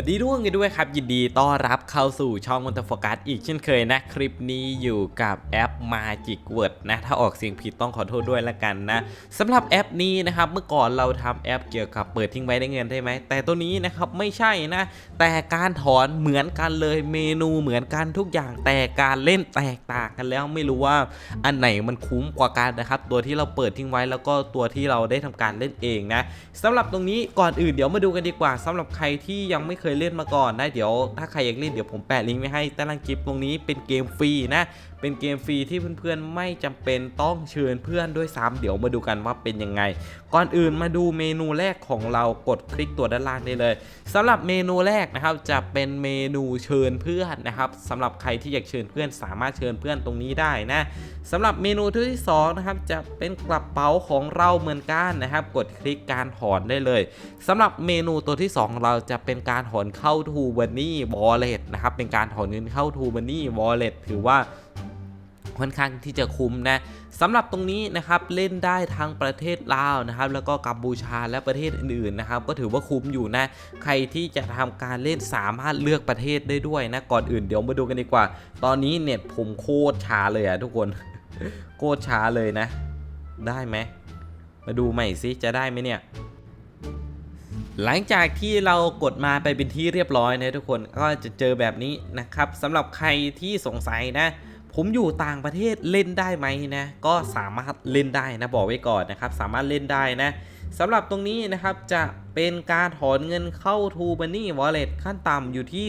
วัสดีทุกคนกันด้วยครับ ยินดีต้อนรับเข้าสู่ช่องม o น o โฟกัสอีกเช่นเคยนะ คลิปนี้อยู่กับแอป Magic Word นะ ถ้าออกเสียงผิดต้องขอโทษด้วยละกันนะสำหรับแอปนี้นะครับ เมื่อก่อนเราทำแอปเกี่ยวกับเปิดทิ้งไว้ได้เงินได้ไหม แต่ตัวนี้นะครับไม่ใช่นะ แต่การถอนเหมือนกันเลยเมนูเหมือนกันทุกอย่างแต่การเล่นแตกต่างกันแล้วไม่รู้ว่าอันไหนมันคุ้มกว่ากันนะครับตัวที่เราเปิดทิ้งไว้แล้วก็ตัวที่เราได้ทำการเล่นเองนะสำหรับตรงนี้ก่อนอื่นเดี๋ยวมาดูกันดีกว่าสำหรับใครที่ยังไม่เคยเล่นมาก่อนนะ เดี๋ยวถ้าใครอยากเล่นเดี๋ยวผมแปะลิงก์ไว้ให้ใต้ล่างคลิปตรงนี้เป็นเกมฟรีนะ เป็นเกมฟรีที่เพื่อนๆไม่จำเป็นต้องเชิญเพื่อนด้วยซ้ำเดี๋ยวมาดูกันว่าเป็นยังไง ก่อนอื่นมาดูเมนูแรกของเรากดคลิกตัวด้านล่างได้เลยสำหรับเมนูแรกนะครับจะเป็นเมนูเชิญเพื่อนนะครับสำหรับใครที่อยากเชิญเพื่อนสามารถเชิญเพื่อนตรงนี้ได้นะสำหรับเมนูที่สองนะครับจะเป็นกระเป๋าของเราเหมือนกันนะครับ กดคลิกการถอนได้เลยสำหรับเมนูตัวที่สองเราจะเป็นการถอนอนเข้า To Money Wallet นะครับ เป็นการถอนเงินเข้า To Money Wallet ถือว่าค่อนข้างที่จะคุ้มนะสำหรับตรงนี้นะครับเล่นได้ทั้งประเทศลาวนะครับแล้วก็กัมพูชาและประเทศอื่นๆนะครับก็ถือว่าคุ้มอยู่นะใครที่จะทำการเล่นสามารถเลือกประเทศได้ด้วยนะก่อนอื่นเดี๋ยวมาดูกันดีกว่า ตอนนี้เน็ตผมโคตรช้าเลยอะทุกคนโคตรช้าเลยนะ ได้ไหมมาดูใหม่สิจะได้ไหมเนี่ย หลังจากที่เรากดมาไปเป็นที่เรียบร้อยนะทุกคนก็จะเจอแบบนี้นะครับสำหรับใครที่สงสัยนะ ผมอยู่ต่างประเทศเล่นได้ไหมนะ ก็สามารถเล่นได้นะบอกไว้ก่อนนะครับ สามารถเล่นได้นะสำหรับตรงนี้นะครับจะเป็นการถอนเงินเข้า t o Money Wallet ขั้นต่ำอยู่ที่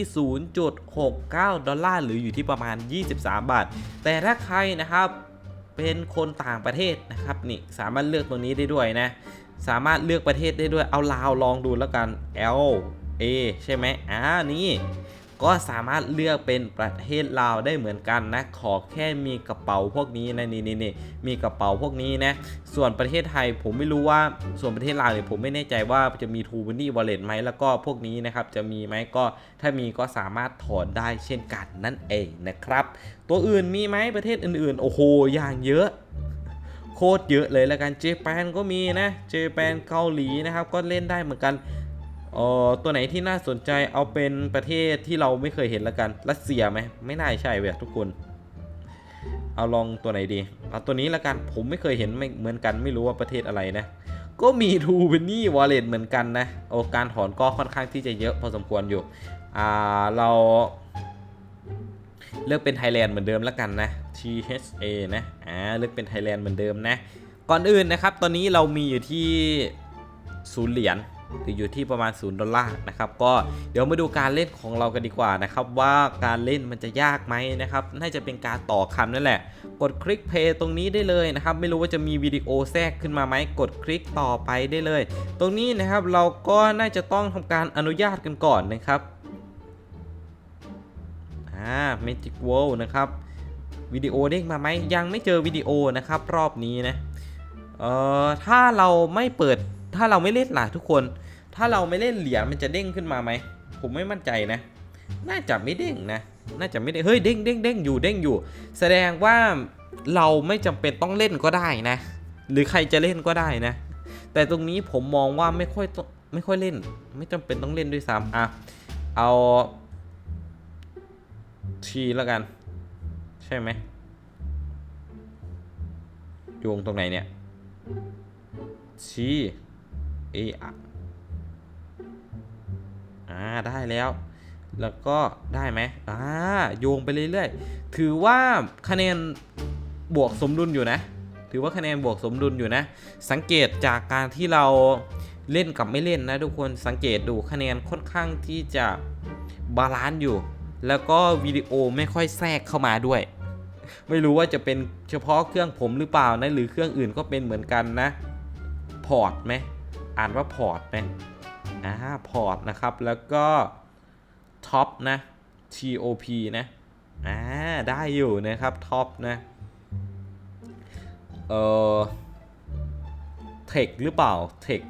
0.69 ดอลลาร์หรืออยู่ที่ประมาณ 23 บาท แต่ถ้าใครนะครับเป็นคนต่างประเทศนะครับนี่สามารถเลือกตรงนี้ได้ด้วยนะ สามารถเลือกประเทศได้ด้วยเอาลาวลองดูแล้วกัน L A ใช่ไหมอ่านี่ก็สามารถเลือกเป็นประเทศลาวได้เหมือนกันนะ ขอแค่มีกระเป๋าพวกนี้นะนี่นี่นี่มีกระเป๋าพวกนี้นะ ส่วนประเทศไทยผมไม่รู้ว่าส่วนประเทศลาวเนี่ยผมไม่แน่ใจว่าจะมีทูบันนี่วอลเล็ตไหมแล้วก็พวกนี้นะครับจะมีไหมก็ถ้ามีก็สามารถถอนได้เช่นกันนั่นเองนะครับ ตัวอื่นมีไหมประเทศอื่นๆ โอ้โหอย่างเยอะ คตรเยอะเลยแล้วกันเจแปนก็มีนะเจแปนเกาหลีนะครับก็เล่นได้เหมือนกันเออตัวไหนที่น่าสนใจเอาเป็นประเทศที่เราไม่เคยเห็นแล้วกันรัสเซียไหมไม่น่าใช่เว้ยทุกคนเอาลองตัวไหนดีเอาตัวนี้ละกันผมไม่เคยเห็นไม่เหมือนกันไม่รู้ว่าประเทศอะไรนะ ก็มีทูเบนนี่วอลเล็ตเหมือนกันนะโอการถอนก็ค่อนข้างที่จะเยอะพอสมควรอยู่อ่าเราเลือกเป็นไทยแลนด์เหมือนเดิมแล้วกันนะ THA นะอ่าเลือกเป็นไทยแลนด์เหมือนเดิมนะ ก่อนอื่นนะครับ ตอนนี้เรามีอยู่ที่ศูนย์เหรียญหรืออยู่ที่ประมาณ0ดอลลาร์นะครับก็เดี๋ยวมาดูการเล่นของเรากันดีกว่านะครับ ว่าการเล่นมันจะยากไหมนะครับน่าจะเป็นการต่อคำนั่นแหละ กดคลิกเพย์ตรงนี้ได้เลยนะครับ ไม่รู้ว่าจะมีวิดีโอแทรกขึ้นมาไหมกดคลิกต่อไปได้เลย ตรงนี้นะครับเราก็น่าจะต้องทำการอนุญาตกันก่อนนะครับอ่า Magic World นะครับ วิดีโอเด้งมาไหมยังไม่เจอวิดีโอนะครับรอบนี้นะเอ่อถ้าเราไม่เปิดถ้าเราไม่เล่นล่ะทุกคน ถ้าเราไม่เล่นเหรียญมันจะเด้งขึ้นมาไหมผมไม่มั่นใจนะ น่าจะไม่เด้งนะน่าจะไม่ได้เฮ้ยเด้งเด้งเด้งอยู่เด้งอยู่ แสดงว่าเราไม่จำเป็นต้องเล่นก็ได้นะ หรือใครจะเล่นก็ได้นะ แต่ตรงนี้ผมมองว่าไม่ค่อยต้องไม่ค่อยเล่น ไม่จำเป็นต้องเล่นด้วยซ้ำอะเอาชีแล้วกัน ช่ไหมโยงตรงไหนเนี่ย ชีเออะอ่า ได้แล้ว แล้วก็ได้ไหมอ่า โยงไปเรื่อยๆ ถือว่าคะแนนบวกสมดุลอยู่นะ ถือว่าคะแนนบวกสมดุลอยู่นะ สังเกตจากการที่เราเล่นกับไม่เล่นนะทุกคน สังเกตดูคะแนนค่อนข้างที่จะบาลานซ์อยู่ แล้วก็วิดีโอไม่ค่อยแทรกเข้ามาด้วย ไม่รู้ว่าจะเป็นเฉพาะเครื่องผมหรือเปล่านะหรือเครื่องอื่นก็เป็นเหมือนกันนะพอร์ตไหมอ่านว่าพอร์ตไหมอ่าพอร์ตนะครับแล้วก็ท็อปนะ TOP นะอ่าได้อยู่นะครับท็อปนะเอ่อเทคหรือเปล่าเทค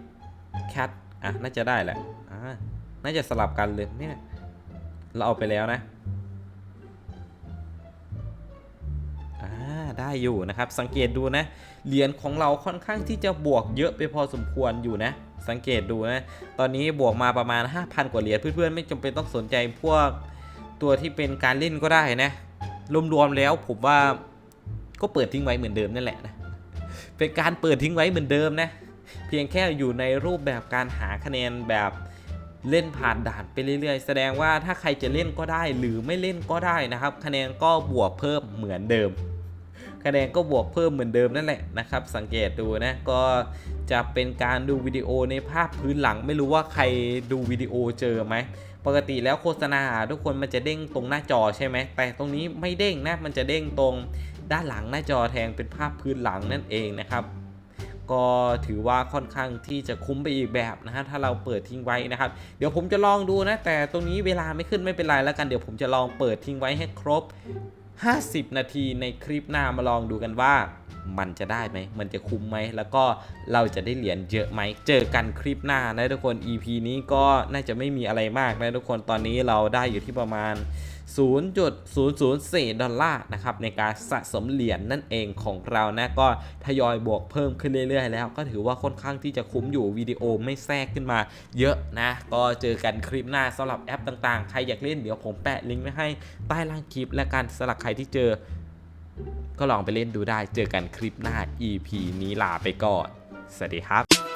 แคทอะน่าจะได้แหละอ่าน่าจะสลับกันเลยเนี่ยเราเอาไปแล้วนะ ได้อยู่นะครับ สังเกตดูนะ เหรียญของเราค่อนข้างที่จะบวกเยอะไปพอสมควรอยู่นะ สังเกตดูนะ ตอนนี้บวกมาประมาณ 5,000 กว่าเหรียญเพื่อนๆ ไม่จำเป็นต้องสนใจพวกตัวที่เป็นการเล่นก็ได้นะ รวมๆแล้วผมว่าก็เปิดทิ้งไว้เหมือนเดิมนั่นแหละนะ เป็นการเปิดทิ้งไว้เหมือนเดิมนะ เพียงแค่อยู่ในรูปแบบการหาคะแนนแบบเล่นผ่านด่านไปเรื่อยๆ แสดงว่าถ้าใครจะเล่นก็ได้หรือไม่เล่นก็ได้นะครับ คะแนนก็บวกเพิ่มเหมือนเดิม คะแนนก็บวกเพิ่มเหมือนเดิมนั่นแหละนะครับ สังเกตดูนะก็จะเป็นการดูวิดีโอในภาพพื้นหลัง ไม่รู้ว่าใครดูวิดีโอเจอไหมปกติแล้วโฆษณาทุกคนมันจะเด้งตรงหน้าจอใช่ไหมแต่ตรงนี้ไม่เด้งนะมันจะเด้งตรงด้านหลังหน้าจอแทนเป็นภาพพื้นหลังนั่นเองนะครับก็ถือว่าค่อนข้างที่จะคุ้มไปอีกแบบนะฮะถ้าเราเปิดทิ้งไว้นะครับ เดี๋ยวผมจะลองดูนะ แต่ตรงนี้เวลาไม่ขึ้นไม่เป็นไรแล้วกันเดี๋ยวผมจะลองเปิดทิ้งไว้ให้ครบ 50 นาทีในคลิปหน้ามาลองดูกันว่า มันจะได้ไหม มันจะคุ้มไหม แล้วก็เราจะได้เหรียญเยอะไหม เจอกันคลิปหน้านะทุกคน EP นี้ก็น่าจะไม่มีอะไรมากนะทุกคน ตอนนี้เราได้อยู่ที่ประมาณ 0.004 ดอลลาร์นะครับในการสะสมเหรียญนนั่นเองของเรานะก็ทยอยบวกเพิ่มขึ้นเรื่อยๆ แล้ว ก็ถือว่าค่อนข้างที่จะคุ้มอยู่วิดีโอไม่แทรกขึ้นมาเยอะนะ ก็เจอกันคลิปหน้าสำหรับแอปต่างๆ ใครอยากเล่นเดี๋ยวผมแปะลิงก์ไว้ให้ใต้ล่างคลิป และกันสำหรับใครที่เจอ ก็ลองไปเล่นดูได้เจอกันคลิปหน้า EP นี้ลาไปก่อน สวัสดีครับ